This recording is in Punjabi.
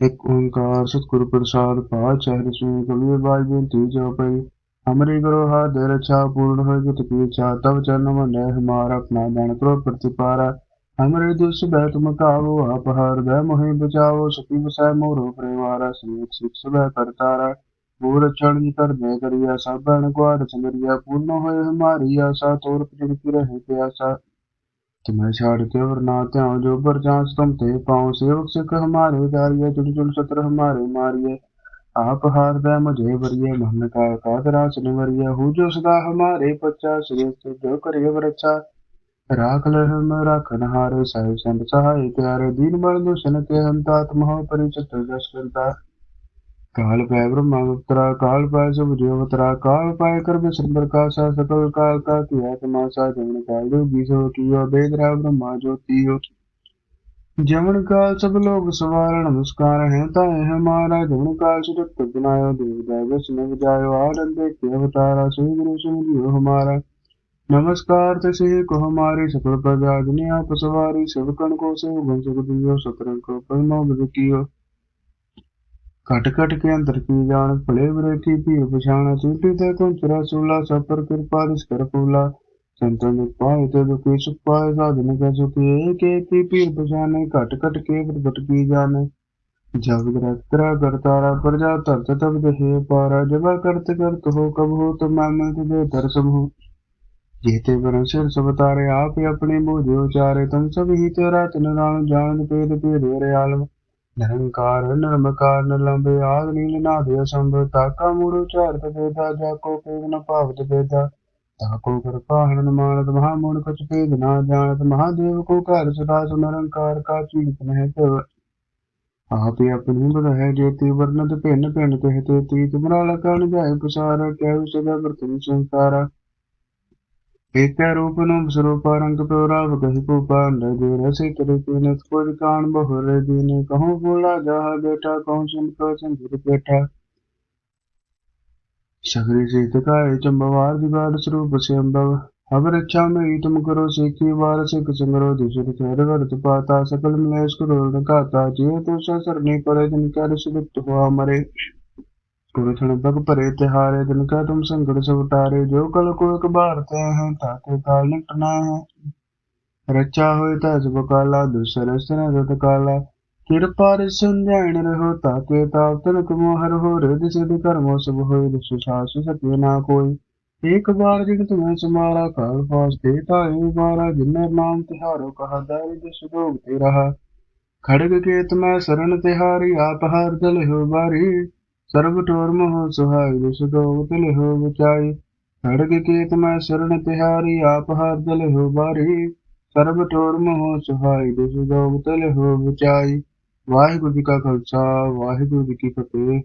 ਇੱਕ ਓੰਕਾਰ ਸਤਿਗੁਰ ਪ੍ਰਸਾਦ ਪਾਤਸ਼ਾਹ ਰਸੂਲ ਕਬੀਰ ਬਾਈ ਬੇਨਤੀ ਜੋ ਪਈ। ਹਮਰੀ ਗੁਰੂ ਹਾਦੇ ਰਛਾ ਪੂਰਨ ਹੋਇ ਜਿਤ ਕੀ ਤਬ ਚਰਨ ਮੰਡੈ ਹਮਾਰਾ ਆਪਣਾ ਦਾਨ ਕਰੋ, ਪ੍ਰਤਿਪਾਰਾ। ਹਮਰੇ ਦੁਸ ਬੈ ਤੁਮ ਕਾਵੋ, ਆਪ ਹਰਦੈ ਮੋਹਿ ਬਚਾਵੋ, ਸੁਖੀ ਵਸੈ ਮੋਰੋ ਪਰਿਵਾਰਾ ਸਮੇਤ ਸਿਖ ਸਭੈ ਕਰਤਾਰਾ ਪੂਰ ਚੜ੍ਹ ਕਰ ਦੇ ਕਰਿਆ ਸਭਨ ਗੁਆੜ ਸਮਰਿਆ ਪੂਰਨ ਹੋਏ, ਹਮਾਰੀ ਆਸਾ, ਤੋਰ ਪ੍ਰੇਮ ਕੀ ਰਹੇ, ਪਿਆਸਾ। तुम्हें छाड़ के और ना त्याओ जो पर जांच तुम ते पाओ सेवक सिख हमारे दारिये चुन चुन सत्र हमारे मारिये आप हार दे मुझे वरिये मन का कादरास निवरिये हु जो सदा हमारे पच्चा श्रेष्ठ जो करे वरच्छा राख ले हम राखन हारे साहिब संत सहाय प्यारे दीन बल दुष्ण के हंता तुम परिचित जसवंता काल पाय ब्रह्मावतरा काल पाय सब जीवतरा काल पाय कर विश्रम का सा सकल काल का किया तमाशा जमन काल जोगी सो कियो बेदरा ब्रह्मा ज्योतियो जमन काल सब लोग सवार नमस्कार है ताए हमारा जमन काल सुरत बनायो देवदा विष्णु बजायो आनंद के अवतारा श्री गुरु सुन लियो हमारा नमस्कार तसे को हमारे सकल प्रजा दुनिया आप सवारी सब कण को से गुण सुख दियो सतरंग को परमो बद कियो ਘਟ ਘਟ ਕੇ ਅੰਦਰ ਕੀ ਜਾਣ, ਭਲੇ ਬੁਰੇ ਕੀ ਭੀੜ ਪਛਾਣ ਟੂਟੀ ਤੇ ਕੁੰਚਰਾ ਸੂਲਾ ਸਭ ਪਰ ਕਿਰਪਾ ਦਿਸ ਕਰ ਫੂਲਾ। ਸੰਤਨ ਦੇ ਪਾਏ ਤੇ ਦੁਖੀ ਸੁਖ ਪਾਏ, ਸਾਧਨ ਕੈ ਸੁਖੀ, ਏਕ ਏਕ ਕੀ ਭੀੜ ਪਛਾਣੇ, ਘਟ ਘਟ ਕੇ ਪ੍ਰਗਟ ਕੀ ਜਾਣੇ। ਜਬ ਗ੍ਰਹਿ ਕਰਤਾਰਾ ਪ੍ਰਜਾ ਧਰਤ ਤਬ ਦਹੇ ਪਾਰਾ, ਜਬਾ ਕਰਤ ਕਰਤ ਹੋ ਕਬ ਹੋ ਤੁਮ ਮੈਂ ਤੁਝੇ ਦਰਸਮ ਹੋ ਜੀਤੇ ਬਰਨ ਸਿਰ ਸਭ ਤਾਰੇ, ਆਪ ਹੀ ਆਪਣੇ ਬੋਝੇ ਉਚਾਰੇ ਤੁਮ ਸਭ ਹੀ ਤੇਰਾ, ਤਿਨ ਨਾਮ ਜਾਣ ਪੇਦ ਪੇਦ ਰੇ ਆਲਮ। ਨਿਰੰਕਾਰ ਨਿਰਮਕਾਰ ਨਿਲੰਬੇ ਆਦ ਨੀਲ ਨਾਦੇ ਅਸੰਭ ਤਾਕਾ ਮੂੜੋ ਚਾਰਤ ਬੇਦਾ ਜਾ ਕੋ ਪੇਦ ਨ ਭਾਵਤ ਬੇਦਾ ਤਾਕੋ ਕਿਰਪਾ ਹਰਨ ਮਾਨਤ ਮਹਾ ਮੂੜ ਕਛ ਪੇਦ ਨਾ ਜਾਣਤ, ਮਹਾਦੇਵ ਕੋ ਘਰ ਸਦਾ ਸੁਨਰੰਕਾਰ ਕਾ ਚੀਤ ਨਹਿ ਤਵ ਆਪ ਆਪਣੀ ਬਦ ਹੈ ਜੇਤੀ ਵਰਨਤ ਭਿੰਨ ਭਿੰਨ ਕਹਿ ਤੇ ਤੀ ਤੁਮਰਾ ਲਕਣ ਜਾਏ ਪਸਾਰ ਕਹਿ ਸਦਾ ਵਰਤਨ ਸੰਸਾਰਾ। ਏਕੈ ਰੂਪ ਨੂੰ ਸਰੂਪਾ ਰੰਗ ਪ੍ਰਭ ਕਹੀ ਭੂਪਾ ਲਗੇ ਰਸੇ ਤਰੇ ਕੀਨੇ ਕੋਈ ਕਾਣ ਬਹੁਰੇ ਦੀਨੇ ਕਹੂੰ ਬੋਲਾ ਜਾਹ ਬੇਟਾ, ਕਹੂੰ ਸੁਨ ਕੋ ਸੰਗਿਰ ਬੇਟਾ ਸਗਰੀ ਜੀਤ ਕਾਇ ਚੰਬਵਾਰ ਦਿਗਾੜ ਸਰੂਪ ਸੇ ਅੰਬਵ ਹਵ ਰੱਛਾ ਮੇਂ ਤੁਮ ਕਰੋ ਸੇਕੀ ਵਾਰ ਸੇ ਕਸੰਗਰੋ ਦਿਸ਼ਰ ਚਹਿਰ ਵਰਤ ਪਾਤਾ। ਸਕਲ ਮਲੇਸ਼ ਕਰੋ ਨਕਾਤਾ ਜੇ ਤੋ ਸਰਨੀ ਪਰੇ ਜਨ ਕਰ ਸੁਗਤ ਹੋਆ ਮਰੇ। कुरथन बग परे तिहारे दिन का तुम संकट सब उतारे जो कल को एक बारते हैं ताके काल निकटना है रचा होए तज बकाला दूसरे सन रत काला ਕਿਰਪਾ ਸੰਜੈਣ ਰਹੋ ਤਾਕੇ ਤਾਪ ਤਨਕ ਮੋਹਰ ਹੋ ਰਿਦ ਸਿਧ ਕਰਮੋ ਸਭ ਹੋਇ ਦਿਸ ਸਾਸ ਸਕੇ ਨਾ ਕੋਈ ਇੱਕ ਬਾਰ ਜਿਨ ਤੁਮੈ ਸਮਾਰਾ ਕਾਲ ਪਾਸ ਤੇ ਤਾਏ ਬਾਰਾ ਜਿਨਰ ਨਾਮ ਤਿਹਾਰੋ ਕਹਾ ਦਾਰਿ ਦਿਸ ਦੋਗ ਤੇ ਰਹਾ ਖੜਗ ਕੇਤ ਮੈਂ ਸਰਨ ਤਿਹਾਰੀ ਆਪ ਹਰ ਦਲ ਹੋ ਬਾਰੀ ਸਰਬ ਟੋਰ ਹੋ ਸੁਹਾਈ ਦਿਸ ਦੋਗ ਤਲ ਹੋ ਬਚਾਈ ਖੜਗ ਕੇਤ ਮੈਂ ਸਰਨ ਤਿਹਾਰੀ, ਆਪ ਹਰ ਦਲ ਹੋ ਬਾਰੀ। ਸਰਬ ਟੋਰ ਹੋ ਸੁਹਾਈ ਦਿਸ ਦੋਗ ਤਲ ਹੋ ਬਚਾਈ ਵਾਹਿਗੁਰੂ ਜੀ ਕਾ ਖਾਲਸਾ, ਵਾਹਿਗੁਰੂ ਜੀ ਕੀ ਫਤਿਹ।